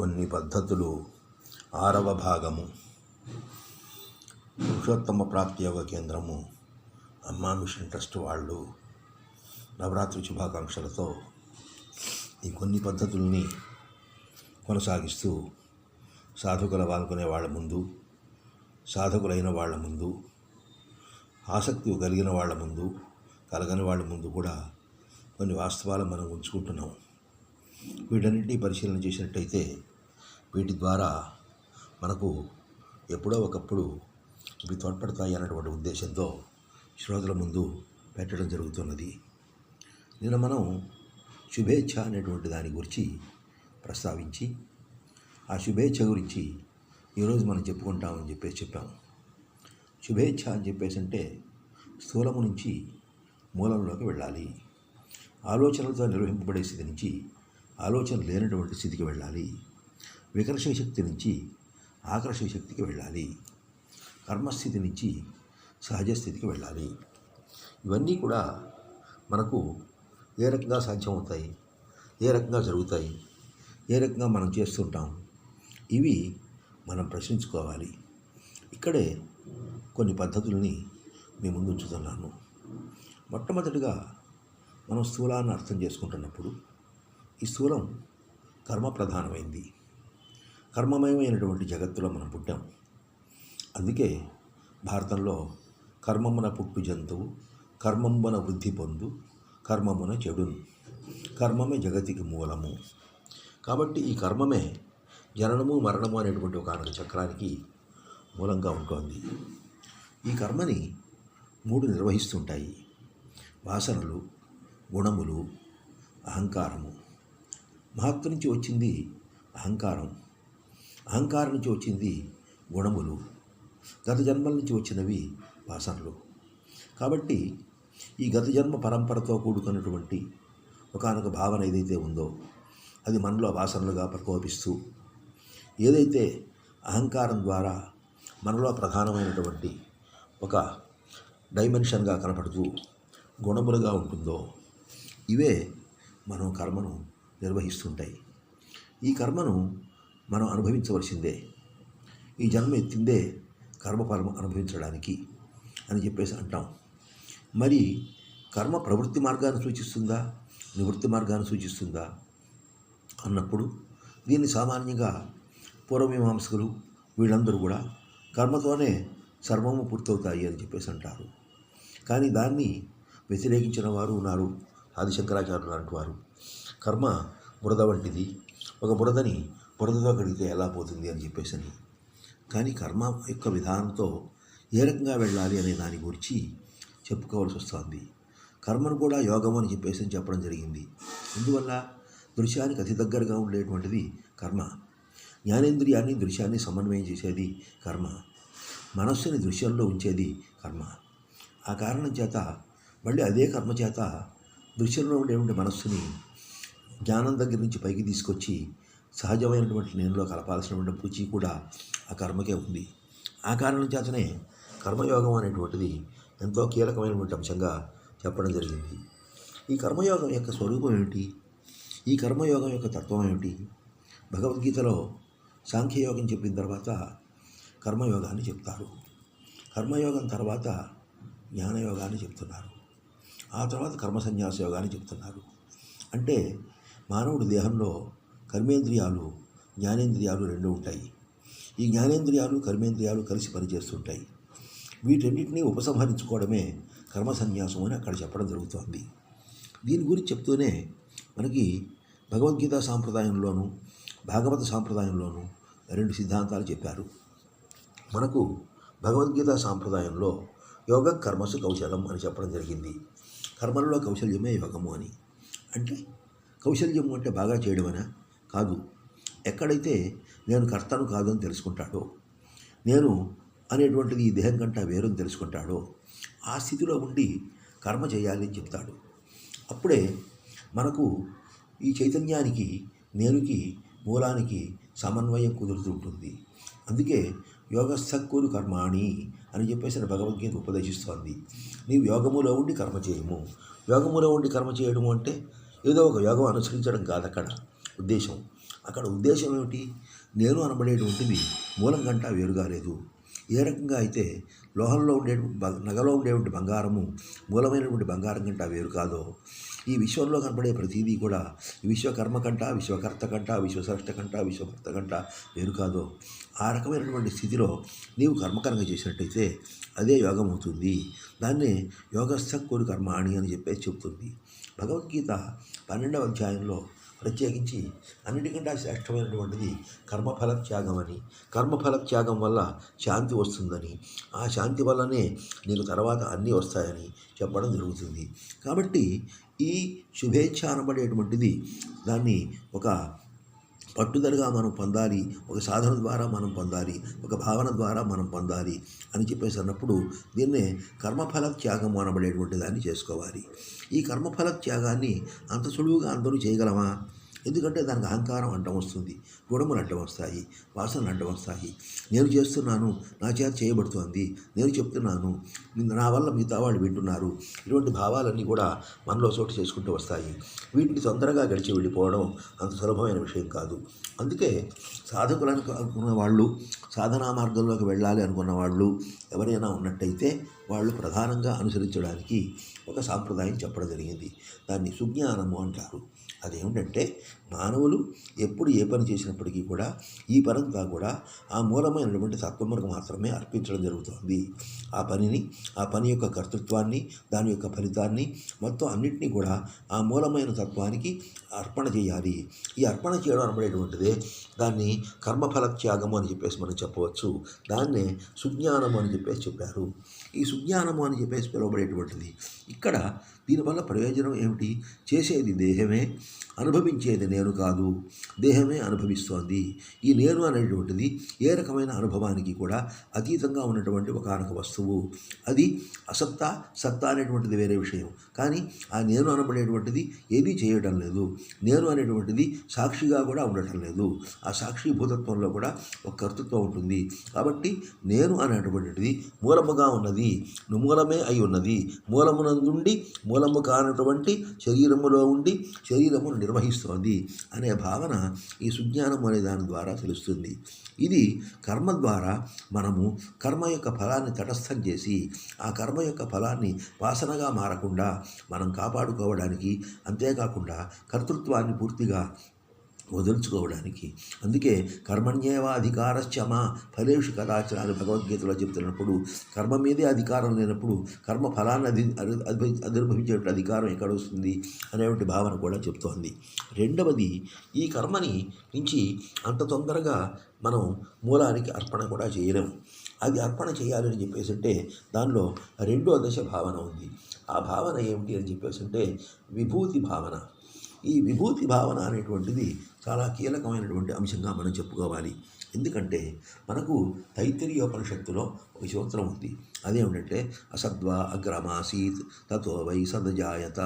కొన్ని పద్ధతులు. ఆరవ భాగము. పురుషోత్తమ ప్రాప్తి యోగ కేంద్రము. అమ్మా మిషన్ ట్రస్ట్ వాళ్ళు నవరాత్రి శుభాకాంక్షలతో ఈ కొన్ని పద్ధతుల్ని కొనసాగిస్తూ సాధకుల పాల్గొనే వాళ్ళ ముందు సాధకులైన వాళ్ళ ముందు ఆసక్తి కలిగిన వాళ్ళ ముందు కలగని వాళ్ళ ముందు కూడా కొన్ని వాస్తవాలు మనం ఉంచుకుంటున్నాం. వీటన్నిటినీ పరిశీలన చేసినట్టయితే వీటి ద్వారా మనకు ఎప్పుడో ఒకప్పుడు ఇవి తోడ్పడతాయి అన్నటువంటి ఉద్దేశంతో శ్రోతల ముందు పెట్టడం జరుగుతున్నది. నిన్న మనం శుభేచ్ఛ అనేటువంటి దాని గురించి ప్రస్తావించి ఆ శుభేచ్ఛ గురించి ఈరోజు మనం చెప్పుకుంటామని చెప్పేసి చెప్పాము శుభేచ్ఛ అని చెప్పేసి అంటే స్థూలము నుంచి మూలంలోకి వెళ్ళాలి. ఆలోచనలతో నిర్వహింపబడే స్థితి నుంచి ఆలోచన లేనటువంటి స్థితికి వెళ్ళాలి. వికర్షణ శక్తి నుంచి ఆకర్షణ శక్తికి వెళ్ళాలి. కర్మస్థితి నుంచి సహజ స్థితికి వెళ్ళాలి. ఇవన్నీ కూడా మనకు ఏ రకంగా సాధ్యమవుతాయి? ఏ రకంగా జరుగుతాయి? ఏ రకంగా మనం చేస్తుంటాం? ఇవి మనం ప్రశ్నించుకోవాలి. ఇక్కడే కొన్ని పద్ధతుల్ని మీ ముందు ఉంచుతున్నాను మొట్టమొదటిగా మనం స్థూలాన్ని అర్థం చేసుకుంటున్నప్పుడు ఈ స్థూలం కర్మ ప్రధానమైంది. కర్మమయమైనటువంటి జగత్తులో మనం పుట్టాం. అందుకే భారతంలో కర్మమున పుట్టు జంతువు కర్మంబున వృద్ధి పొందు కర్మమున చెడును కర్మమే జగతికి మూలము. కాబట్టి ఈ కర్మమే జననము మరణము అనేటువంటి ఒక ఆనక చక్రానికి మూలంగా ఉంటుంది. ఈ కర్మని మూడు నిర్వహిస్తుంటాయి. వాసనలు గుణములు అహంకారము. మహత్వ నుంచి వచ్చింది అహంకారం. అహంకారం నుంచి వచ్చింది గుణములు. గత జన్మల నుంచి వచ్చినవి వాసనలు కాబట్టి ఈ గత జన్మ పరంపరతో కూడుకున్నటువంటి ఒకనొక భావన ఏదైతే ఉందో అది మనలో వాసనలుగా ప్రకోపిస్తూ ఏదైతే అహంకారం ద్వారా మనలో ప్రధానమైనటువంటి ఒక డైమెన్షన్గా కనపడుతూ గుణములుగా ఉంటుందో ఇవే మనం కర్మను నిర్వహిస్తుంటాయి. ఈ కర్మను మనం అనుభవించవలసిందే. ఈ జన్మ ఎత్తిందే కర్మఫలం అనుభవించడానికి అని చెప్పేసి అంటాం. మరి కర్మ ప్రవృత్తి మార్గాన్ని సూచిస్తుందా? నివృత్తి మార్గాన్ని సూచిస్తుందా? అన్నప్పుడు దీన్ని సామాన్యంగా పూర్వమీమాంసకులు వీళ్ళందరూ కూడా కర్మతోనే సర్వము పూర్తవుతాయి అని చెప్పేసి అంటారు. కానీ దాన్ని వ్యతిరేకించిన వారు ఉన్నారు ఆదిశంకరాచార్యులు లాంటి వారు. కర్మ బురద వంటిది. ఒక బురదని బురదతో కడిగితే ఎలా పోతుంది అని చెప్పేసి అని. కానీ కర్మ యొక్క విధానంతో ఏ రకంగా వెళ్ళాలి అనే దాని గురించి చెప్పుకోవాల్సి వస్తుంది. కర్మను కూడా యోగం అని చెప్పేసి అని చెప్పడం జరిగింది. అందువల్ల దృశ్యానికి అతి దగ్గరగా ఉండేటువంటిది కర్మ. జ్ఞానేంద్రియాన్ని దృశ్యాన్ని సమన్వయం చేసేది కర్మ. మనస్సుని దృశ్యంలో ఉంచేది కర్మ. ఆ కారణం చేత మళ్ళీ అదే కర్మ చేత దృశ్యంలో ఉండేటువంటి మనస్సుని జ్ఞానం దగ్గర నుంచి పైకి తీసుకొచ్చి సహజమైనటువంటి నేనులో కలపాల్సినటువంటి పూచి కూడా ఆ కర్మకే ఉంది. ఆ కారణం చేతనే కర్మయోగం అనేటువంటిది ఎంతో కీలకమైనటువంటి అంశంగా చెప్పడం జరిగింది. ఈ కర్మయోగం యొక్క స్వరూపం ఏమిటి? ఈ కర్మయోగం యొక్క తత్వం ఏమిటి? భగవద్గీతలో సాంఖ్యయోగం చెప్పిన తర్వాత కర్మయోగాన్ని చెప్తారు. కర్మయోగం తర్వాత జ్ఞానయోగాన్ని చెప్తున్నారు. ఆ తర్వాత కర్మ సన్యాస యోగాన్ని చెప్తున్నారు. అంటే మానవుడి దేహంలో కర్మేంద్రియాలు జ్ఞానేంద్రియాలు రెండు ఉంటాయి. ఈ జ్ఞానేంద్రియాలు కర్మేంద్రియాలు కలిసి పనిచేస్తుంటాయి. వీటన్నిటిని ఉపసంహరించుకోవడమే కర్మ సన్యాసం అని అక్కడ చెప్పడం జరుగుతోంది. దీని గురించి చెప్తూనే మనకి భగవద్గీత సాంప్రదాయంలోనూ భాగవత సాంప్రదాయంలోనూ రెండు సిద్ధాంతాలు చెప్పారు. మనకు భగవద్గీత సాంప్రదాయంలో యోగ కర్మసు కౌశలం అని చెప్పడం జరిగింది. కర్మల్లో కౌశల్యమే యోగము అని. అంటే కౌశల్యము అంటే బాగా చేయడమనా? కాదు. ఎక్కడైతే నేను కర్తను కాదు అని తెలుసుకుంటాడో నేను అనేటువంటిది ఈ దేహం కంటే వేరుని తెలుసుకుంటాడో ఆ స్థితిలో ఉండి కర్మ చేయాలి అని చెప్తాడు. అప్పుడే మనకు ఈ చైతన్యానికి నేనుకి మూలానికి సమన్వయం కుదురుతూ ఉంటుంది. అందుకే యోగస్థక్కులు కర్మాణి అని చెప్పేసి భగవద్గీత ఉపదేశిస్తోంది. నీవు యోగములో ఉండి కర్మ చేయము. యోగములో ఉండి కర్మ చేయడము అంటే ఏదో ఒక యోగం అనుసరించడం కాదు అక్కడ. ఉద్దేశం. అక్కడ ఉద్దేశం ఏమిటి? నేను అనబడేటువంటిది మూలం కంటా వేరు కాలేదు. ఏ రకంగా అయితే లోహంలో ఉండే నగలో ఉండేటువంటి బంగారము మూలమైనటువంటి బంగారం కంట వేరు కాదో ఈ విశ్వంలో కనపడే ప్రతిదీ కూడా విశ్వకర్మ కంట విశ్వకర్త కంట విశ్వసృష్ట కంట విశ్వభర్త కంట వేరు కాదో. ఆ రకమైనటువంటి స్థితిలో నీవు కర్మకరంగా చేసినట్టయితే అదే యోగం అవుతుంది దాన్నే యోగస్థ కోరి కర్మ అని చెప్పేసి చెప్తుంది భగవద్గీత పన్నెండవ అధ్యాయంలో ప్రత్యేకించి అన్నిటికంటే శ్రేష్టమైనటువంటిది కర్మఫల త్యాగం అని. కర్మఫల త్యాగం వల్ల శాంతి వస్తుందని. ఆ శాంతి వల్లనే నీకు తర్వాత అన్నీ వస్తాయని చెప్పడం జరుగుతుంది. కాబట్టి ఈ శుభేచ్ఛ అనబడేటువంటిది దాన్ని ఒక పట్టుదలగా మనం పొందాలి ఒక సాధన ద్వారా మనం పొందాలి ఒక భావన ద్వారా మనం పొందాలి అని చెప్పేసి అన్నప్పుడు దీన్నే కర్మఫల త్యాగం అనబడేటువంటి దాన్ని చేసుకోవాలి. ఈ కర్మఫల త్యాగాన్ని అంత సులువుగా అందరూ చేయగలమా? ఎందుకంటే దానికి అహంకారం అడ్డం వస్తుంది గుణములు అడ్డం వస్తాయి వాసనలు అడ్డం వస్తాయి. నేను చేస్తున్నాను నా చేత చేయబడుతోంది. నేను చెప్తున్నాను నా వల్ల మిగతా వాళ్ళు వింటున్నారు. ఇటువంటి భావాలన్నీ కూడా మనలో చోటు చేసుకుంటూ వస్తాయి. వీటిని తొందరగా గడిచి వెళ్ళిపోవడం అంత సులభమైన విషయం కాదు. అందుకే సాధకులను అనుకున్న వాళ్ళు సాధనా మార్గంలోకి వెళ్ళాలి అనుకున్న వాళ్ళు ఎవరైనా ఉన్నట్టయితే వాళ్ళు ప్రధానంగా అనుసరించడానికి ఒక సాంప్రదాయం చెప్పడం జరిగింది. దాన్ని సుజ్ఞానము అంటారు. అదేమిటంటే మానవులు ఎప్పుడు ఏ పని చేసినప్పటికీ కూడా ఈ పరంగా కూడా ఆ మూలమైనటువంటి తత్వములకు మాత్రమే అర్పించడం జరుగుతుంది. ఆ పనిని ఆ పని యొక్క కర్తృత్వాన్ని దాని యొక్క ఫలితాన్ని మొత్తం అన్నింటినీ కూడా ఆ మూలమైన తత్వానికి అర్పణ చేయాలి. ఈ అర్పణ చేయడం అనబడేటువంటిదే దాన్ని కర్మఫల త్యాగము అని చెప్పేసి మనం చెప్పవచ్చు. దాన్నే సుజ్ఞానము అని చెప్పేసి చెప్పారు. ఈ సుజ్ఞానము అని చెప్పేసి పిలువబడేటువంటిది. ఇక్కడ దీనివల్ల ప్రయోజనం ఏమిటి? చేసేది దేహమే అనుభవించేది నేను కాదు. దేహమే అనుభవిస్తోంది. ఈ నేను అనేటువంటిది ఏ రకమైన అనుభవానికి కూడా అతీతంగా ఉన్నటువంటి ఒకనొక వస్తువు. అది అసత్తా సత్తా అనేటువంటిది వేరే విషయం. కానీ ఆ నేను అనబడేటువంటిది ఏదీ చేయడం లేదు. నేను అనేటువంటిది సాక్షిగా కూడా ఉండటం లేదు. ఆ సాక్షి భూతత్వంలో కూడా ఒక కర్తృత్వం ఉంటుంది. కాబట్టి నేను అనేటువంటిది మూలముగా ఉన్నది మూలమే అయి ఉన్నది. మూలమునందుండి మూలము కానటువంటి శరీరములో ఉండి శరీరమును నిర్వహిస్తోంది అనే భావన ఈ సుజ్ఞానం అనే దాని ద్వారా తెలుస్తుంది. ఇది కర్మ ద్వారా మనము కర్మ యొక్క ఫలాన్ని తటస్థం చేసి ఆ కర్మ యొక్క ఫలాన్ని వాసనగా మారకుండా మనం కాపాడుకోవడానికి అంతేకాకుండా కర్తృత్వాన్ని పూర్తిగా వదులుచుకోవడానికి. అందుకే కర్మణ్యేవా అధికారశ్చమా ఫలేషు కదాచన అని భగవద్గీతలో చెప్తున్నప్పుడు కర్మ మీదే అధికారం లేనప్పుడు కర్మ ఫలాన్ని అధి అధి అధికారం ఎక్కడ వస్తుంది అనేటువంటి భావన కూడా చెప్తోంది. రెండవది ఈ కర్మని నుంచి అంత తొందరగా మనం మూలానికి అర్పణ కూడా చేయలేము అది అర్పణ చేయాలని చెప్పేసి అంటే దానిలో రెండో దశ భావన ఉంది. ఆ భావన ఏమిటి అని చెప్పేసి అంటే విభూతి భావన. ఈ విభూతి భావన అనేటువంటిది చాలా కీలకమైనటువంటి అంశంగా మనం చెప్పుకోవాలి. ఎందుకంటే మనకు తైత్తరీయోపనిషత్తులో ఒక సూత్రం ఉంది. అదేమిటంటే అసద్వా అగ్రమాసీత్ తత్వ వై సదజాయత.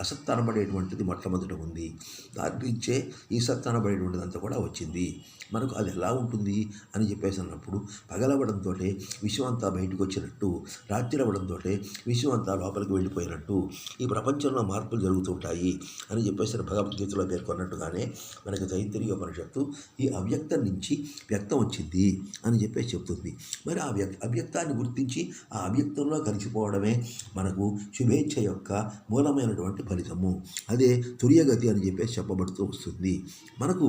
అసత్ అనబడేటువంటిది మొట్టమొదట ఉంది. దాటించే ఈ సత్ అనబడేటువంటిది అంతా కూడా వచ్చింది. మనకు అది ఎలా ఉంటుంది అని చెప్పేసి అన్నప్పుడు పగలవడంతో విశ్వం అంతా బయటకు వచ్చినట్టు రాత్రి అవ్వడంతో విశ్వం అంతా లోపలికి వెళ్ళిపోయినట్టు ఈ ప్రపంచంలో మార్పులు జరుగుతుంటాయి అని చెప్పేసి భగవద్గీతలో పేర్కొన్నట్టుగానే మనకి తైత్తరీయోపనిషత్తు ఈ అవ్యక్తం నుంచి వ్యక్తం వచ్చింది అని చెప్పేసి చెప్తుంది. మరి ఆ వ్యక్త అవ్యక్తాన్ని గుర్తించి ఆ అవ్యక్తంలో కలిసిపోవడమే మనకు శుభేచ్ఛ యొక్క మూలమైనటువంటి ఫలితము. అదే తుర్యగతి అని చెప్పేసి చెప్పబడుతూ వస్తుంది. మనకు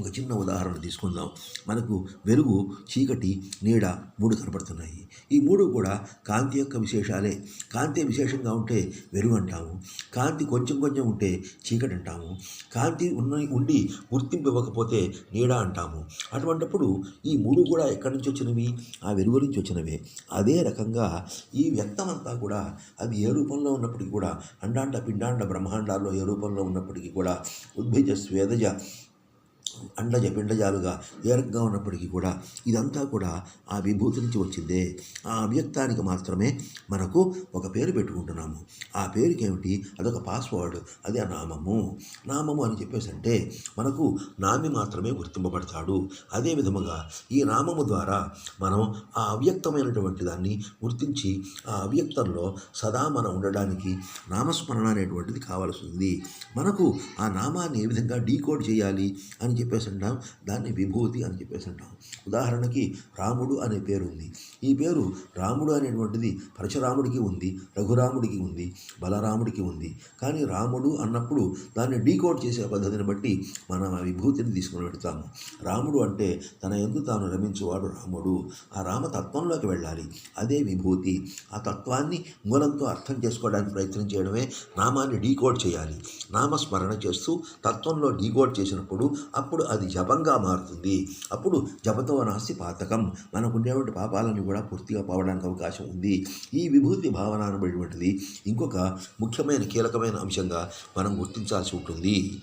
ఒక చిన్న ఉదాహరణ తీసుకుందాం. మనకు వెలుగు చీకటి నీడ మూడు కనపడుతున్నాయి. ఈ మూడు కూడా కాంతి యొక్క విశేషాలే. కాంతి విశేషంగా ఉంటే వెలుగు అంటాము. కాంతి కొంచెం కొంచెం ఉంటే చీకటి అంటాము. కాంతి ఉన్న ఉండి గుర్తింపు ఇవ్వకపోతే నీడ అంటాము. అటువంటప్పుడు ఈ మూడు కూడా ఎక్కడి నుంచి వచ్చినవి? ఆ వెలుగు నుంచి వచ్చినవే. అదే రకంగా ఈ వ్యక్తం అంతా కూడా అది ఏ రూపంలో ఉన్నప్పటికీ కూడా అండాండ పిండాండ బ్రహ్మాండాల్లో ఏ రూపంలో ఉన్నప్పటికీ కూడా ఉద్భిజ స్వేదజ అండజ పిండజాలుగా ఏ ఉన్నప్పటికీ కూడా ఇదంతా కూడా ఆ విభూతి నుంచి వచ్చిందే. ఆ అవ్యక్తానికి మాత్రమే మనకు ఒక పేరు పెట్టుకుంటున్నాము. ఆ పేరుకి ఏమిటి? అదొక పాస్వర్డ్. అది ఆ నామము. నామము అని చెప్పేసి అంటే మనకు నామి మాత్రమే గుర్తింపబడతాడు. అదే విధముగా ఈ నామము ద్వారా మనం ఆ అవ్యక్తమైనటువంటి దాన్ని గుర్తించి ఆ అవ్యక్తంలో సదా మనం ఉండడానికి నామస్మరణ అనేటువంటిది కావాల్సి ఉంది. మనకు ఆ నామాన్ని ఏ విధంగా డీకోడ్ చేయాలి అని చెప్పి చెప్పేసి అంటాం దాన్ని విభూతి అని చెప్పేసి అంటాం ఉదాహరణకి రాముడు అనే పేరు ఉంది ఈ పేరు రాముడు అనేటువంటిది పరశురాముడికి ఉంది రఘురాముడికి ఉంది బలరాముడికి ఉంది. కానీ రాముడు అన్నప్పుడు దాన్ని డీకోడ్ చేసే పద్ధతిని బట్టి మనం ఆ విభూతిని తీసుకుని పెడతాము. రాముడు అంటే తన ఎందు తాను రమించేవాడు రాముడు. ఆ రామతత్వంలోకి వెళ్ళాలి. అదే విభూతి. ఆ తత్వాన్ని మూలంతో అర్థం చేసుకోవడానికి ప్రయత్నం చేయడమే నామాన్ని డీకోడ్ చేయాలి. నామస్మరణ చేస్తూ తత్వంలో డీకోడ్ చేసినప్పుడు అప్పుడు అది జపంగా మారుతుంది. అప్పుడు జపతో నాస్తి పాతకం. మనకు ఉండేటువంటి పాపాలను కూడా పూర్తిగా పోవడానికి అవకాశం ఉంది. ఈ విభూతి భావన అనబడినటువంటిది ఇంకొక ముఖ్యమైన కీలకమైన అంశంగా మనం గుర్తించాల్సి ఉంటుంది.